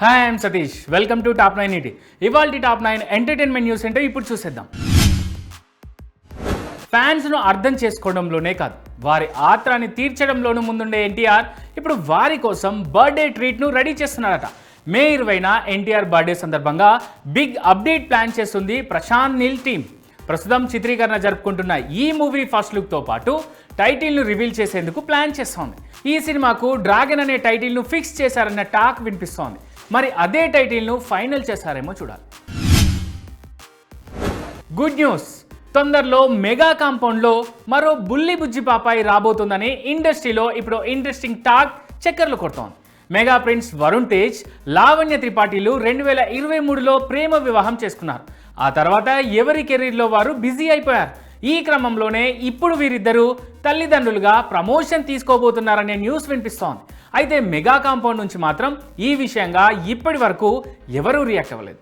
Hi I'm Satish welcome to top nine ET ఇవాళ top nine entertainment news ఏంటో ఇప్పుడు చూసేద్దాం. ఫ్యాన్స్ను అర్థం చేసుకోవడంలోనే కాదు వారి ఆత్రాన్ని తీర్చడంలోనూ ముందుండే ఎన్టీఆర్ ఇప్పుడు వారి కోసం బర్త్డే ట్రీట్ను రెడీ చేస్తున్నారట. మే ఇరవైన ఎన్టీఆర్ బర్త్డే సందర్భంగా బిగ్ అప్డేట్ ప్లాన్ చేస్తుంది ప్రశాంత్ నీల్ టీమ్. ప్రస్తుతం చిత్రీకరణ జరుపుకుంటున్న ఈ మూవీ ఫస్ట్ లుక్తో పాటు టైటిల్ను రివీల్ చేసేందుకు ప్లాన్ చేస్తోంది. ఈ సినిమాకు డ్రాగన్ అనే టైటిల్ను ఫిక్స్ చేశారన్న టాక్ వినిపిస్తోంది. మరి అదే టైటిల్ను ఫైనల్ చేశారేమో చూడాలి. Good news. తొందరలో మెగా కాంపౌండ్లో మరో బుల్లి బుజ్జి పాపాయి రాబోతుందని ఇండస్ట్రీలో ఇప్పుడు ఇంట్రెస్టింగ్ టాక్ చక్కర్లు కొడుతోంది. మెగా ప్రిన్స్ వరుణ్ తేజ్ లావణ్య త్రిపాఠిలు రెండు వేల ఇరవై మూడులో ప్రేమ వివాహం చేసుకున్నారు. ఆ తర్వాత ఎవరి కెరీర్లో వారు బిజీ అయిపోయారు? ఈ క్రమంలోనే ఇప్పుడు వీరిద్దరూ తల్లిదండ్రులుగా ప్రమోషన్ తీసుకోబోతున్నారనే న్యూస్ వినిపిస్తోంది. అయితే మెగా కాంపౌండ్ నుంచి మాత్రం ఈ విషయంగా ఇప్పటి వరకు ఎవరూ రియాక్ట్ అవ్వలేదు.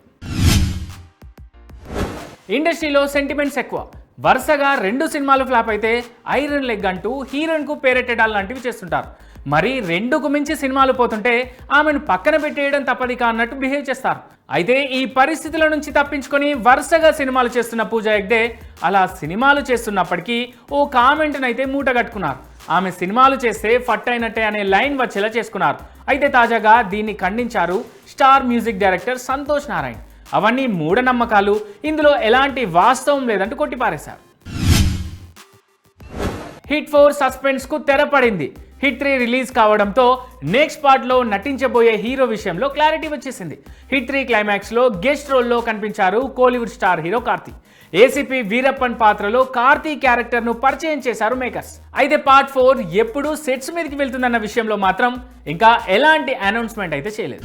ఇండస్ట్రీలో సెంటిమెంట్స్ ఎక్కువ. వరుసగా రెండు సినిమాలు ఫ్లాప్ అయితే ఐరన్ లెగ్ అంటూ హీరోయిన్కు పేరెట్టడాలు లాంటివి చేస్తుంటారు. మరి రెండుకు మించి సినిమాలు పోతుంటే ఆమెను పక్కన పెట్టేయడం తప్పది అన్నట్టు బిహేవ్ చేస్తారు. అయితే ఈ పరిస్థితుల నుంచి తప్పించుకొని వరుసగా సినిమాలు చేస్తున్న పూజా హెగ్డే అలా సినిమాలు చేస్తున్నప్పటికీ ఓ కామెంట్ని అయితే మూట కట్టుకున్నారు ఆమె సినిమాలు చేస్తే ఫట్ అయినట్టే అనే లైన్ వచ్చేలా చేసుకున్నారు. అయితే తాజాగా దీన్ని ఖండించారు star music director Santosh Narayan. అవన్నీ మూఢనమ్మకాలు. ఇందులో ఎలాంటి వాస్తవం లేదంటూ కొట్టిపారేశారు. హిట్ ఫోర్ సస్పెన్స్కు తెరపడింది. హిట్ త్రీ రిలీజ్ కావడంతో నెక్స్ట్ పార్ట్లో నటించబోయే హీరో విషయంలో క్లారిటీ వచ్చేసింది. హిట్ త్రీ క్లైమాక్స్లో గెస్ట్ రోల్లో కనిపించారు Kollywood star hero Karthi. ACP Veerappan పాత్రలో కార్తీ క్యారెక్టర్ను పరిచయం చేశారు మేకర్స్. అయితే పార్ట్ ఫోర్ ఎప్పుడు సెట్స్ మీదకి వెళ్తుందన్న విషయంలో మాత్రం ఇంకా ఎలాంటి అనౌన్స్మెంట్ అయితే చేయలేదు.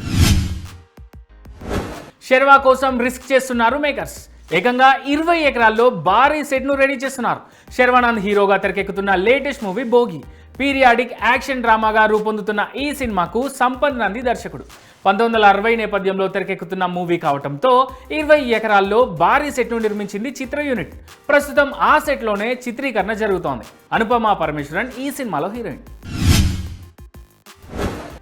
షెర్వా కోసం రిస్క్ చేస్తున్నారు మేకర్స్. ఏకంగా ఇరవై ఎకరాల్లో భారీ సెట్ను రెడీ చేస్తున్నారు. శర్వానంద్ హీరోగా తెరకెక్కుతున్న latest movie Bhogi. Periodic action డ్రామాగా రూపొందుతున్న ఈ సినిమాకు సంపన్ నంది దర్శకుడు. పంతొమ్మిది వందల అరవై నేపథ్యంలో తెరకెక్కుతున్న మూవీ కావడంతో ఇరవై ఎకరాల్లో భారీ సెట్ను నిర్మించింది చిత్ర యూనిట్. ప్రస్తుతం ఆ సెట్లోనే చిత్రీకరణ జరుగుతోంది. అనుపమ పరమేశ్వరన్ ఈ సినిమాలో హీరోయిన్.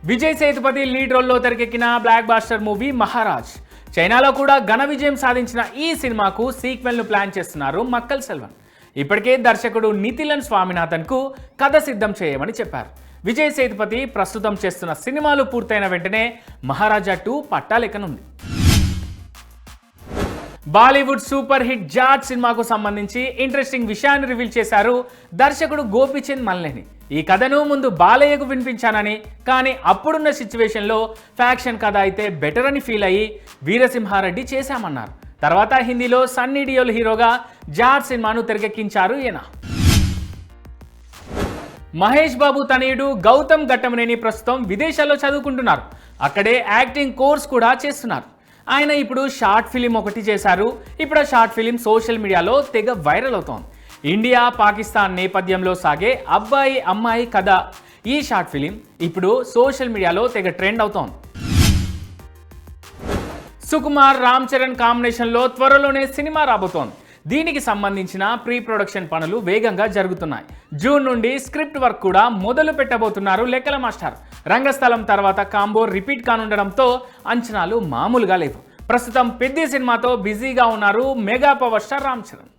విజయ్ సేతుపతి లీడ్ రోల్లో తెరకెక్కిన బ్లాక్ బాస్టర్ మూవీ మహారాజ్. చైనాలో కూడా ఘన విజయం సాధించిన ఈ సినిమాకు సీక్వెల్ను ప్లాన్ చేస్తున్నారు మక్కల్ సెల్వన్. ఇప్పటికే దర్శకుడు నితిలన్ స్వామినాథన్కు కథ సిద్ధం చేయమని చెప్పారు. విజయ్ సేతుపతి ప్రస్తుతం చేస్తున్న సినిమాలు పూర్తయిన వెంటనే మహారాజా టూ పట్టాలెక్కనుంది బాలీవుడ్ సూపర్ హిట్ జాట్ సినిమాకు సంబంధించి ఇంట్రెస్టింగ్ విషయాన్ని రివీల్ చేశారు దర్శకుడు గోపిచంద్ మల్లేని. ఈ కథను ముందు బాలయ్యకు వినిపించానని కానీ అప్పుడున్న సిచ్యువేషన్లో ఫ్యాక్షన్ కథ అయితే బెటర్ అని ఫీల్ అయ్యి వీరసింహారెడ్డి చేశామన్నారు. తర్వాత హిందీలో సన్నీ డియోల్ హీరోగా జార్ సినిమాను తెరకెక్కించారు ఈయన. మహేష్ బాబు తనయుడు గౌతమ్ ఘట్టమనేని ప్రస్తుతం విదేశాల్లో చదువుకుంటున్నారు. అక్కడే యాక్టింగ్ కోర్స్ కూడా చేస్తున్నారు. ఆయన ఇప్పుడు షార్ట్ ఫిలిం ఒకటి చేశారు. ఇప్పుడు ఆ షార్ట్ ఫిలిం సోషల్ మీడియాలో తెగ వైరల్ అవుతోంది. ఇండియా పాకిస్తాన్ నేపథ్యంలో సాగే అబ్బాయి అమ్మాయి కథ ఈ షార్ట్ ఫిలిం ఇప్పుడు సోషల్ మీడియాలో తెగ ట్రెండ్ అవుతోంది. సుకుమార్ రామ్ చరణ్ కాంబినేషన్లో త్వరలోనే సినిమా రాబోతోంది. దీనికి సంబంధించిన ప్రీ ప్రొడక్షన్ పనులు వేగంగా జరుగుతున్నాయి. జూన్ నుండి స్క్రిప్ట్ వర్క్ కూడా మొదలు పెట్టబోతున్నారు లెక్కల మాస్టర్. రంగస్థలం తర్వాత కాంబో రిపీట్ కానుండడంతో అంచనాలు మామూలుగా లేవు. ప్రస్తుతం పెద్ద సినిమాతో బిజీగా ఉన్నారు mega power star Ram Charan.